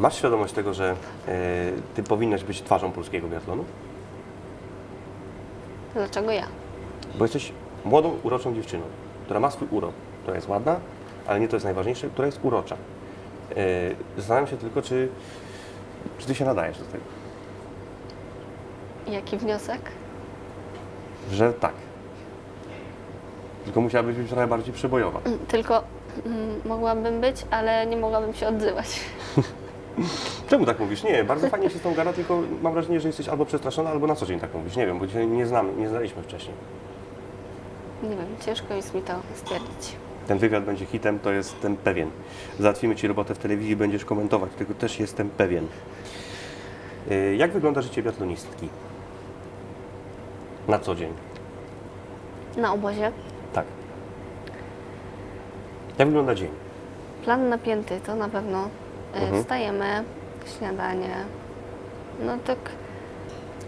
Masz świadomość tego, że e, ty powinnaś być twarzą polskiego biatlonu? Dlaczego ja? Bo jesteś młodą, uroczą dziewczyną, która ma swój urok, która jest ładna, ale nie to jest najważniejsze, która jest urocza. E, Zastanawiam się tylko, czy, czy ty się nadajesz do tego. Jaki wniosek? Że tak. Tylko musiałabyś być trochę bardziej przebojowa. Tylko mm, mogłabym być, ale nie mogłabym się odzywać. Czemu tak mówisz? Nie, bardzo fajnie się z tą gada, tylko mam wrażenie, że jesteś albo przestraszona, albo na co dzień tak mówisz. Nie wiem, bo cię nie znamy, nie znaliśmy wcześniej. Nie wiem, ciężko jest mi to stwierdzić. Ten wywiad będzie hitem, to jestem pewien. Załatwimy Ci robotę w telewizji, będziesz komentować, tego też jestem pewien. Y, Jak wygląda życie biatlonistki? Na co dzień? Na obozie Tak. Jak wygląda dzień? plan napięty to na pewno. E, Mhm. Wstajemy, śniadanie. No tak,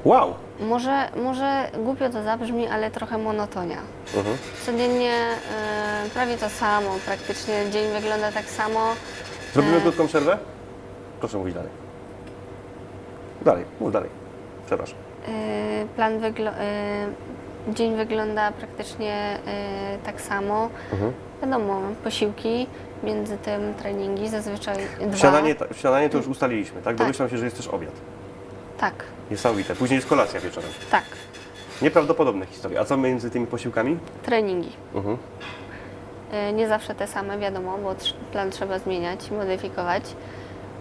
Wow! może, może głupio to zabrzmi, ale trochę monotonia. Mhm. Codziennie e, prawie to samo, praktycznie dzień wygląda tak samo. Zrobimy E. krótką przerwę? Proszę mówić dalej. Dalej, mów dalej. Przepraszam. E, Plan wygl- e, dzień wygląda praktycznie e, tak samo. Mhm. Wiadomo, posiłki, między tym treningi, zazwyczaj dwa. Śniadanie, ta- śniadanie to już ustaliliśmy, tak? Tak. Domyślam się, że jest też obiad. Tak, Niesamowite. Później jest kolacja wieczorem. tak, Nieprawdopodobne historie. A co między tymi posiłkami? treningi. Mhm. E, Nie zawsze te same, wiadomo, bo trz- plan trzeba zmieniać, modyfikować,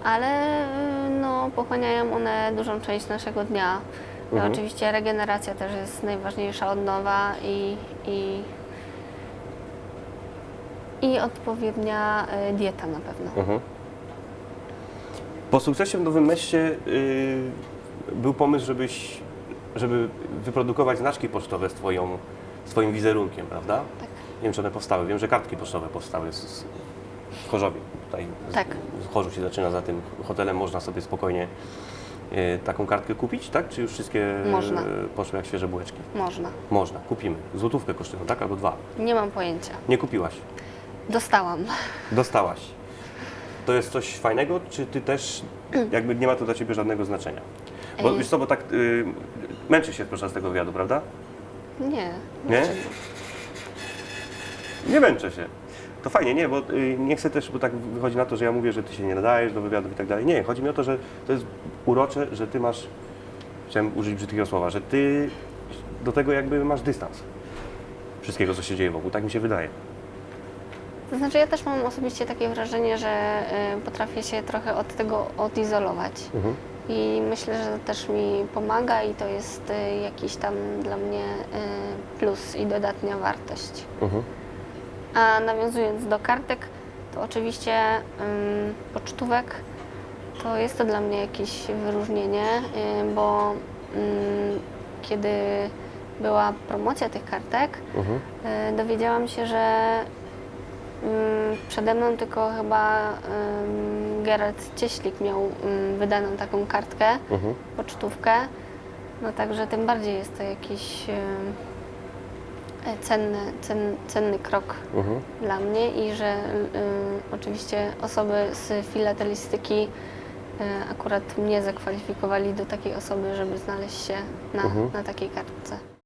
ale e, no, pochłaniają one dużą część naszego dnia. No, Mhm. Oczywiście regeneracja też jest najważniejsza odnowa i, i, i odpowiednia e, dieta na pewno. Mhm. Po sukcesie w Nowym Mieście yy, był pomysł, żebyś, żeby wyprodukować znaczki pocztowe z twoją, swoim wizerunkiem, prawda? Tak. Nie wiem, czy one powstały. Wiem, że kartki pocztowe powstały z, z, w Chorzowie. Tutaj Tak. z Chorzów się zaczyna za tym hotelem. Można sobie spokojnie taką kartkę kupić, tak? Czy już wszystkie Można. yy, poszły jak świeże bułeczki? Można. Można, kupimy. Złotówkę kosztują, tak? Albo dwa. Nie mam pojęcia. Nie kupiłaś. Dostałam. Dostałaś. To jest coś fajnego, czy ty też jakby nie ma to dla ciebie żadnego znaczenia? Bo Ej. wiesz co, bo tak y, męczy się podczas tego wywiadu, prawda? Nie. Nie? dlaczego? Nie męczę się. To fajnie, nie, bo y, nie chcę też, bo tak wychodzi na to, że ja mówię, że ty się nie nadajesz do wywiadów i tak dalej. Nie, chodzi mi o to, że to jest urocze, że ty masz, chciałem użyć brzydkiego słowa, że ty do tego jakby masz dystans. Wszystkiego, co się dzieje wokół, tak mi się wydaje. To znaczy ja też mam osobiście takie wrażenie, że y, potrafię się trochę od tego odizolować. Mhm. I myślę, że to też mi pomaga i to jest y, jakiś tam dla mnie y, plus i dodatnia wartość. Mhm. A nawiązując do kartek, to oczywiście ym, pocztówek to jest to dla mnie jakieś wyróżnienie, y, bo ym, kiedy była promocja tych kartek, Mhm. y, dowiedziałam się, że ym, przede mną tylko chyba ym, Gerard Cieślik miał ym, wydaną taką kartkę, Mhm. pocztówkę. No także tym bardziej jest to jakiś ym, e, cenny, cen, cenny krok Mhm. dla mnie i że y, oczywiście osoby z filatelistyki y, akurat mnie zakwalifikowali do takiej osoby, żeby znaleźć się na, Mhm. na takiej kartce.